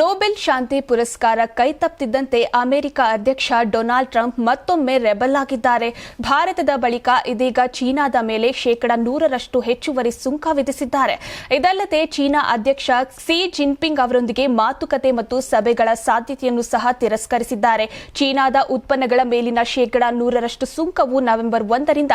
Nobel ಶಾಂತಿ ಪುರಸ್ಕಾರ ಕೈತಪ್ಪಿದ್ದಂತೆ ಅಮೆರಿಕ ಅಧ್ಯಕ್ಷ ಡೊನಾಲ್ಡ್ ಟ್ರಂಪ್ ಮತ್ತೊಮ್ಮೆ ರೆಬಲ್ ಆಗಿದ್ದಾರೆ. ಭಾರತದ ಬಳಿಕ ಇದೀಗ ಚೀನಾದ ಮೇಲೆ ಶೇಕಡ ನೂರರಷ್ಟು ಹೆಚ್ಚುವರಿ ಸುಂಕ ವಿಧಿಸಿದ್ದಾರೆ. ಇದಲ್ಲದೆ ಚೀನಾ ಅಧ್ಯಕ್ಷ ಕ್ಸಿ ಜಿನ್ಪಿಂಗ್ ಅವರೊಂದಿಗೆ ಮಾತುಕತೆ ಮತ್ತು ಸಭೆಗಳ ಸಾಧ್ಯತೆಯನ್ನು ಸಹ ತಿರಸ್ಕರಿಸಿದ್ದಾರೆ. ಚೀನಾದ ಉತ್ಪನ್ನಗಳ ಮೇಲಿನ ಶೇಕಡ ನೂರರಷ್ಟು ಸುಂಕವು ನವೆಂಬರ್ ಒಂದರಿಂದ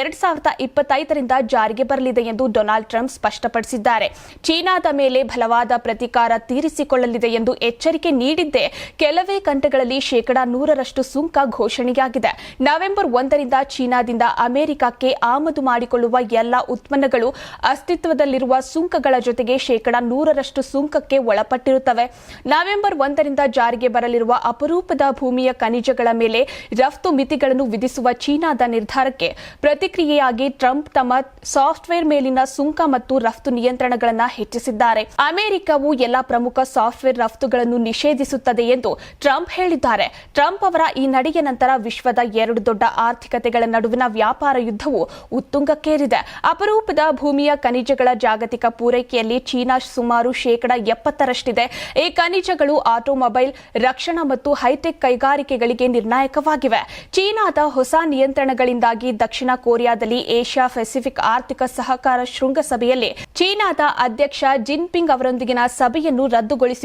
ಎರಡ್ ಸಾವಿರದ ಇಪ್ಪತ್ತೈದರಿಂದ ಜಾರಿಗೆ ಬರಲಿದೆ ಎಂದು ಡೊನಾಲ್ಡ್ ಟ್ರಂಪ್ ಸ್ಪಷ್ಟಪಡಿಸಿದ್ದಾರೆ. ಚೀನಾದ ಮೇಲೆ ಬಲವಾದ ಪ್ರತಿಕಾರ ತೀರಿಸಿಕೊಳ್ಳಲಿದೆ ಎಂದು ಎಚ್ಚರಿಕೆ ನೀಡಿದ್ದೇ ಕೆಲವೇ ಗಂಟೆಗಳಲ್ಲಿ ಶೇಕಡಾ ನೂರರಷ್ಟು ಸುಂಕ ಘೋಷಣೆಯಾಗಿದೆ. ನವೆಂಬರ್ ಒಂದರಿಂದ ಚೀನಾದಿಂದ ಅಮೆರಿಕಕ್ಕೆ ಆಮದು ಮಾಡಿಕೊಳ್ಳುವ ಎಲ್ಲ ಉತ್ಪನ್ನಗಳು ಅಸ್ತಿತ್ವದಲ್ಲಿರುವ ಸುಂಕಗಳ ಜೊತೆಗೆ ಶೇಕಡಾ ನೂರರಷ್ಟು ಸುಂಕಕ್ಕೆ ಒಳಪಟ್ಟಿರುತ್ತವೆ. ನವೆಂಬರ್ ಒಂದರಿಂದ ಜಾರಿಗೆ ಬರಲಿರುವ ಅಪರೂಪದ ಭೂಮಿಯ ಖನಿಜಗಳ ಮೇಲೆ ರಫ್ತು ಮಿತಿಗಳನ್ನು ವಿಧಿಸುವ ಚೀನಾದ ನಿರ್ಧಾರಕ್ಕೆ ಪ್ರತಿಕ್ರಿಯೆಯಾಗಿ ಟ್ರಂಪ್ ತಮ್ಮ ಸಾಫ್ಟ್ವೇರ್ ಮೇಲಿನ ಸುಂಕ ಮತ್ತು ರಫ್ತು ನಿಯಂತ್ರಣಗಳನ್ನು ಹೆಚ್ಚಿಸಿದ್ದಾರೆ. ಅಮೆರಿಕವು ಎಲ್ಲ ಪ್ರಮುಖ ಸಾಫ್ಟ್ವೇರ್ ರಫ್ತುಗಳನ್ನು ನಿಷೇಧಿಸುತ್ತದೆ ಎಂದು ಟ್ರಂಪ್ ಹೇಳಿದ್ದಾರೆ. ಟ್ರಂಪ್ ಅವರ ಈ ನಡೆಯ ನಂತರ ವಿಶ್ವದ ಎರಡು ದೊಡ್ಡ ಆರ್ಥಿಕತೆಗಳ ನಡುವಿನ ವ್ಯಾಪಾರ ಯುದ್ಧವು ಉತ್ತುಂಗಕ್ಕೇರಿದೆ. ಅಪರೂಪದ ಭೂಮಿಯ ಖನಿಜಗಳ ಜಾಗತಿಕ ಪೂರೈಕೆಯಲ್ಲಿ ಚೀನಾ ಸುಮಾರು ಶೇಕಡ ಎಪ್ಪತ್ತರಷ್ಟಿದೆ. ಈ ಖನಿಜಗಳು ಆಟೋಮೊಬೈಲ್, ರಕ್ಷಣಾ ಮತ್ತು ಹೈಟೆಕ್ ಕೈಗಾರಿಕೆಗಳಿಗೆ ನಿರ್ಣಾಯಕವಾಗಿವೆ. ಚೀನಾದ ಹೊಸ ನಿಯಂತ್ರಣಗಳಿಂದಾಗಿ ದಕ್ಷಿಣ ಕೊರಿಯಾದಲ್ಲಿ ಏಷ್ಯಾ ಪೆಸಿಫಿಕ್ ಆರ್ಥಿಕ ಸಹಕಾರ ಶೃಂಗಸಭೆಯಲ್ಲಿ ಚೀನಾದ ಅಧ್ಯಕ್ಷ ಜಿನ್ಪಿಂಗ್ ಅವರೊಂದಿಗಿನ ಸಭೆಯನ್ನು